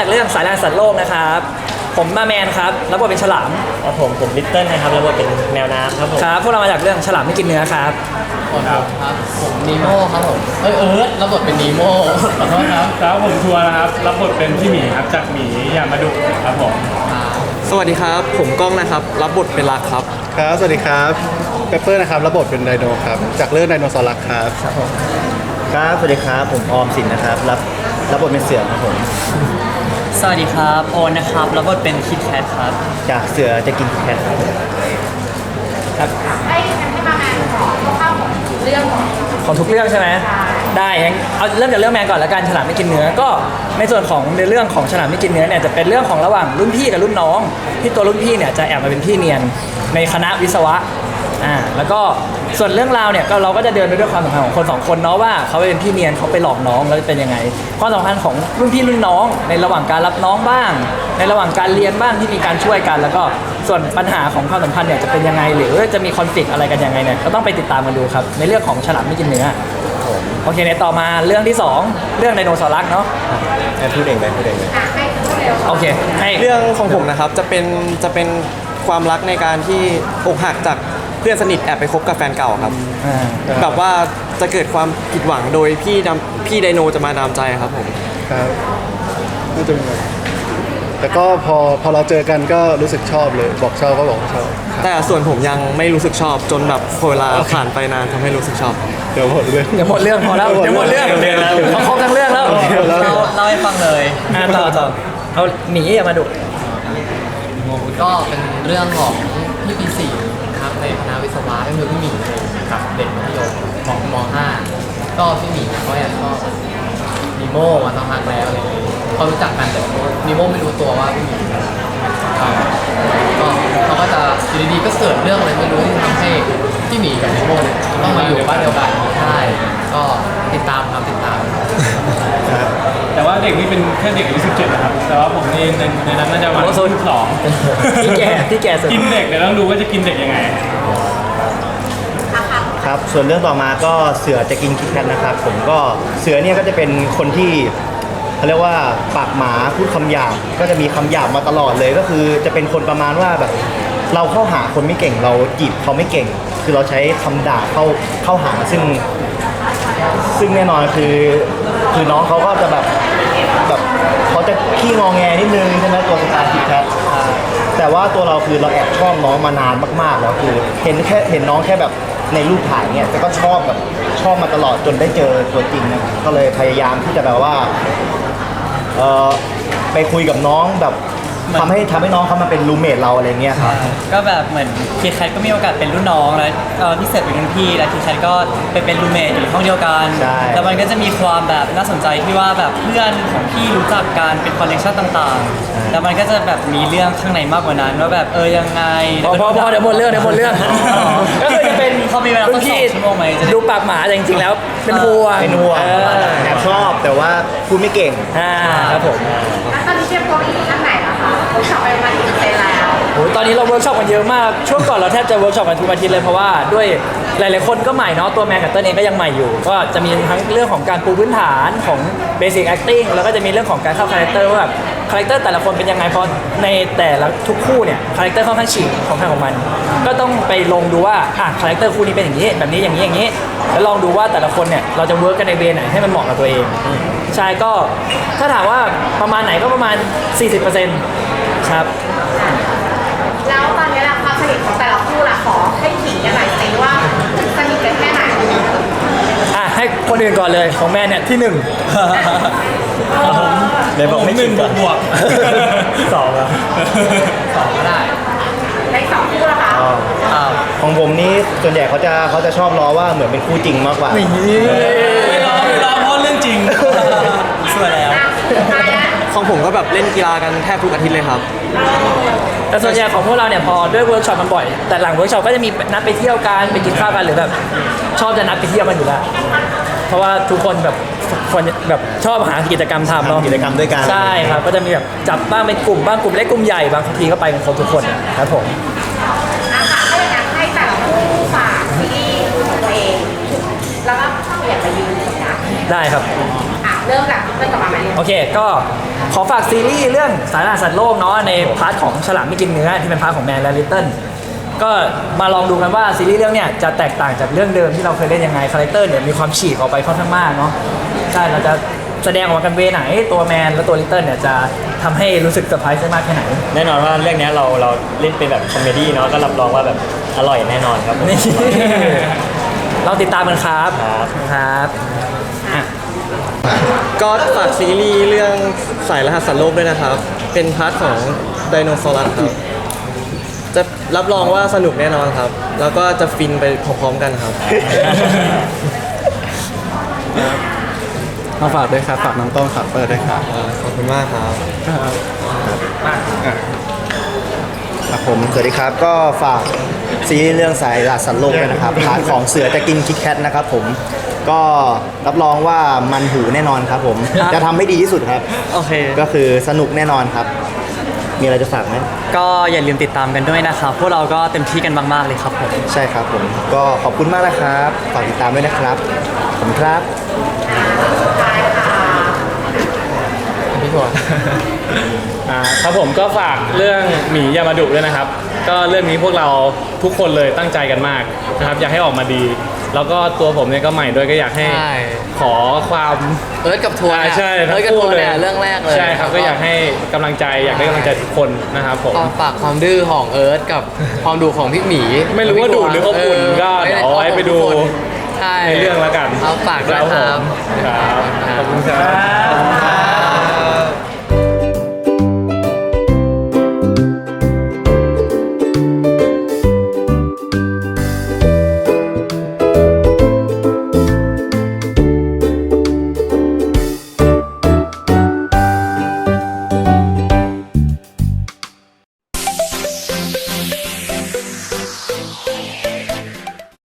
จากเรื่องสายลานสัตว์โลกนะครับ ผมมาแมนครับรับบทเป็นฉลามครับผมผมลิตเติ้ลนะครับแล้วก็เป็นแมวน้ำครับผมครับพวกเรามาจากเรื่องฉลามไม่กินเนื้อครับครับครับผมนีโม่ครับผมเอ้ยเอิร์ธรับบทเป็นนีโม่ขอโทษครับครับผมทัวร์นะครับรับบทเป็นพี่หมีครับจากหมีอย่ามาดุครับผมสวัสดีครับ ผมก้องนะครับ รับบทเป็นรักครับ ครับ สวัสดีครับเปเปอร์นะครับรับบทเป็นไดโนครับ จากเรื่องไดโนเสาร์รักครับครับสวัสดีครับผมออมสินนะครับ รับรับบทเป็นเสือครับผม สวัสดีครับโอนนะครับรับบทเป็นคิดแคทครับจากเสือจะกินแคทครับให้ให้มาแมนขอเข้าวๆของเรื่องของของทุกเรื่องใช่ไหมได้งั้นเอาเริ่มจากเรื่องแมนก่อนละกันฉลามไม่กินเนื้อก็ในส่วนของในเรื่องของฉลามไม่กินเนื้อเนี่ยจะเป็นเรื่องของระหว่างรุ่นพี่กับรุ่นน้อง ที่ตัวรุ่นพี่เนี่ยจะแอบมาเป็นพี่เนียนในคณะวิศวะอ่าแล้วก็ ส่วนเรื่องราวเนี่ยก็เราก็จะเดินไปด้วยความสัมพันธ์ของคนสองคนเนาะว่าเขาเป็นพี่เนียนเขาไปหลอกน้องแล้วเป็นยังไงความสัมพันธ์ของรุ่นพี่รุ่นน้อง ในระหว่างการรับน้องบ้าง ในระหว่างการเรียนบ้างที่มีการช่วยกัน แล้วก็ส่วนปัญหาของความสัมพันธ์เนี่ยจะเป็นยังไง หรือจะมีคอนฟ lict อะไรกันยังไงเนี่ยก็ต้องไปติดตามกันดูครับในเรื่องของฉลามไม่กินเนื้อโอเคในต่อมาเรื่องที่2เรื่องไดโนเสาร์รักเนาะให้พูดเองไปพูดเองเลยอะให้พูดเร็วโอเคให้เรื่องของผมนะครับจะเป็นจะเป็นความรักในการที่อกหักจาก เพื่อนสนิทแอบไปคบกับแฟนเก่าครับอ่าแบบว่าจะเกิดความผิดหวังโดยพี่ดำพี่ไดโนจะมาดามใจครับผมครับน่าจะเป็นแบบแต่ก็พอพอเราเจอกันก็รู้สึกชอบเลย บอกชอบก็บอกว่าชอบแต่ส่วนผมยังไม่รู้สึกชอบจนแบบพอเวลาผ่านไปนานทำให้รู้สึกชอบ เดี๋ยวหมดเลย เดี๋ยวหมดเรื่องพอแล้วเดี๋ยวหมดเรื่องเดี๋ยวหมดเรื่องเขาครบทั้งเรื่องแล้วเดี๋ยวแล้วเล่าเล่าให้ฟังเลยอ่าต่อต่อเอาหนีอย่ามาดุ ก็เป็นเรื่องของพี่ปีสี่ นะครับในคณะวิศวะก็คือพี่หมีเลยกับเด็กมัธยมของม .5 ก็พี่หมีเขาอยากชอบนิโม่มาสักพักแล้วอะไรอย่างเลยเขารู้จักกันแต่นิโม่ไม่รู้ตัวว่าพี่หมีอ่าก็เขาก็จะอยู่ดีๆก็เกิดเรื่องอะไรไม่รู้ที่ทำให้พี่หมีกับนิโม่เนี่ยต้องมาอยู่บ้านเดียวกันใช่ เด็กนี่เป็นแค่เด็กอายุ17นะครับ แต่ว่าผมนี่ในในนั้นน่าจะประมาณสองที่แก่ที่แก่สุดกินเด็กเดี๋ยวต้องดูว่าจะกินเด็กยังไง ครับ ส่วนเรื่องต่อมาก็เสือจะกินคิดแคทนะครับ ผมก็เสือเนี่ยก็จะเป็นคนที่เขาเรียกว่าปากหมาพูดคำหยาบก็จะมีคำหยาบมาตลอดเลยก็คือจะเป็นคนประมาณว่าแบบ เราเข้าหาคนไม่เก่งเราจีบเขาไม่เก่ง คือเราใช้คำด่าเข้าเข้าหาซึ่ง ซึ่งแน่นอนคือ คือน้องเขาก็จะแบบแบบเขา จะขี้งอแงนิดนึงใช่ไหมตัวสตาร์คิดแคทแต่ว่าตัวเราคือเราแอบชอบน้องมานานมากๆแล้วคือเห็นแค่เห็นน้องแค่แบบในรูปถ่ายเนี่ยแต่ก็ชอบแบบชอบมาตลอดจนได้เจอตัวจริงนะก็เลยพยายามที่จะแบบว่าเออไปคุยกับน้องแบบ ทำให้ทำให้น้องเขามาเป็นรูเมทเราอะไรเงี้ยครับ ก็แบบเหมือนคิดแคทก็มีโอกาสเป็นรุ่นน้องแล้วเอ่อพี่เสร็จเป็นรุ่นพี่แล้วคิดแคทก็ไปเป็นรูเมทอยู่ห้องเดียวกันใช่ แล้วมันก็จะมีความแบบน่าสนใจที่ว่าแบบเพื่อนของพี่รู้จักกันเป็นคอนเนคชั่นต่างๆ แล้วมันก็จะแบบมีเรื่องข้างในมากกว่านั้นว่าแบบเออยังไงพอพอพอเดี๋ยวหมดเรื่องเดี๋ยวหมดเรื่องก็คือจะเป็นเขามีเวลารุ่ตั้นงสอพี่งชั่วโมงไหมจะได้ ดูปากหมาแต่จริงๆแล้วเป็นห่วงเป็นห่วงเออแอบชอบแต่ว่าพูดไม่เก่ง อ่าครับผมแล้วตอนนี้เตรียมตัวไปถึง อ้ยตอนนี้เราเวิร์กช็อปกันเยอะมาก ช่วงก่อนเราแทบจะเวิร์กช็อปกันทุกอาทิตย์เลยเพราะว่าด้วยหลาย ๆ คนก็ใหม่เนาะตัวแมนกับเต้นเองก็ยังใหม่อยู่ ก็จะมีทั้งเรื่องของการปูพื้นฐานของเบสิ c แอคติ้งแล้วก็จะมีเรื่องของการเข้าคาแรคเตอร์ว่าแบบคาแรคเตอร์แต่ละคนเป็นยังไงเพราะในแต่ละทุกคู่เนี่ยคาแรคเตอร์ค่อนข้างฉีกของใครของมัน ก็ต้องไปลงดูว่าอะคาแรคเตอร์คู่นี้เป็นอย่างนี้แบบนี้อย่างนี้อย่างนี้ แล้วลองดูว่าแต่ละคนเนี่ยเราจะเวิร์กกันในเวไหนให้มันเหมาะกับตัวเองใช่ก็ถ้าถามว่าประมาณไหนก็ประมาณ 40%ครับ แล้วตอนนี้แหละความสนิทของแต่ละคู่ล่ะขอให้ขิงกันหน่อยสิว่าสนิทกันแค่ไหนอะให้คนอื่นก่อนเลยของแม่เนี่ยที่หนึ่งเลยบอกไม่หนึ่คิงดก่อนบวกสองอะสองก็ได้ในสองคู่ล่ะคะของผมนี่ส่วนใหญ่เขาจะเขาจะชอบล้อว่าเหมือนเป็นคู่จริงมากกว่าไม่รอไม่รอเพราะเรื่องจริงสวยแล้วอะสุดท้ายแล้ว ของผมก็แบบเล่นกีฬากันแทบทุกอาทิตย์เลยครับ แต่ส่วนใหญ่ของพวกเราเนี่ยพอด้วยเวิร์กช็อปมันบ่อย แต่หลังเวิร์กช็อปก็จะมีนัดไปเที่ยวกันไปกินข้าวกันหรือแบบชอบจะนัดไปเที่ยวกันอยู่แล้วเพราะว่าทุกคนแบบคนแบบชอบหากิจกรรมทำเนาะทำกิจกรรมด้วยกัน ใช่ครับก็จะมีแบบจับบ้างเป็นกลุ่มบ้างกลุ่มเล็กกลุ่มใหญ่บางทีก็ไปกันครบทุกคนครับผมอะค่ะถ้าอย่างนั้นให้แต่ละคู่ฝากซีรีส์ของตัวเองแล้วก็เปลี่ยนไปยืนตรงกลางได้ครับอะ เริ่มจากเริ่มกับมาไหมโอเค ก็ขอฝากซีรีส์เรื่องสารอาหารสัตว์โลกเนาะในพาร์ทของฉลามไม่กินเนื้อที่เป็นพาร์ทของแมนและลิตเติ้ลก็มาลองดูกันว่าซีรีส์เรื่องเนี้ยจะแตกต่างจากเรื่องเดิมที่เราเคยเล่นยังไงคาแรคเตอร์เนี่ยมีความฉีกออกไปค่อนข้างมากเนาะใช่เราจะแสดงออกมากันเวไหนตัวแมนและตัวลิตเติ้ลเนี่ยจะทำให้รู้สึกเซอร์ไพรส์ได้มากแค่ไหน แน่นอนว่าเรื่องนี้เราเราเล่นเป็นแบบคอมเมดี้เนาะก็รับรองว่าแบบอร่อยแน่นอนครับผม นี่ เราติดตามกันครับ ครับ ครับอะ ก็ฝากซีรีส์เรื่องสายรหัสสัตว์โลกด้วยนะครับ เป็นพาร์ทของไดโนเสาร์ครับ จะรับรองว่าสนุกแน่นอนครับ แล้วก็จะฟินไปพร้อมๆกันครับ มาฝากด้วยครับ ฝากน้องต้นฝากเปิดด้วยครับขอบคุณมากครับครับผมสวัสดีครับก็ฝากซีรีส์เรื่องสายหลาดสัตว์โลกด้วยนะครับพาร์ทของเสือจะกินคิดแคทนะครับผม ก็รับรองว่ามันหูแน่นอนครับผมครับจะทำให้ดีที่สุดครับ โอเค ก็คือสนุกแน่นอนครับ มีอะไรจะฝากไหม ก็อย่าลืมติดตามกันด้วยนะครับ พวกเราก็เต็มที่กันมาก ๆ เลยครับผม ใช่ครับผม ก็ขอบคุณมากนะครับ ฝากติดตามด้วยนะครับขอบคุณครับ พี่ถั่วอ่าครับผมก็ฝากเรื่องหมียามาดุด้วยนะครับ ก็เรื่องนี้พวกเราทุกคนเลยตั้งใจกันมากนะครับ อยากให้ออกมาดี แล้วก็ตัวผมเนี่ยก็ใหม่ด้วยก็อยากให้ใช่ ขอความเอิร์ธกับทัวร์อ่าเนี่ยใช่เอิร์ธกับทัวร์เนี่ยเรื่องแรกเลยใช่ครับก็อยากให้กำลังใจอยากได้กำลังใจทุกคนนะครับผม ก็ฝากความดื้อของเอิร์ธกับความดุของพี่หมีไม่รู้ว่าดุหรืออบอุ่นก็เดี๋ยวเอาไว้ไปดู ใช่ในเรื่องแล้วกันเอาฝากด้วยครับครับขอบคุณครับ ครับ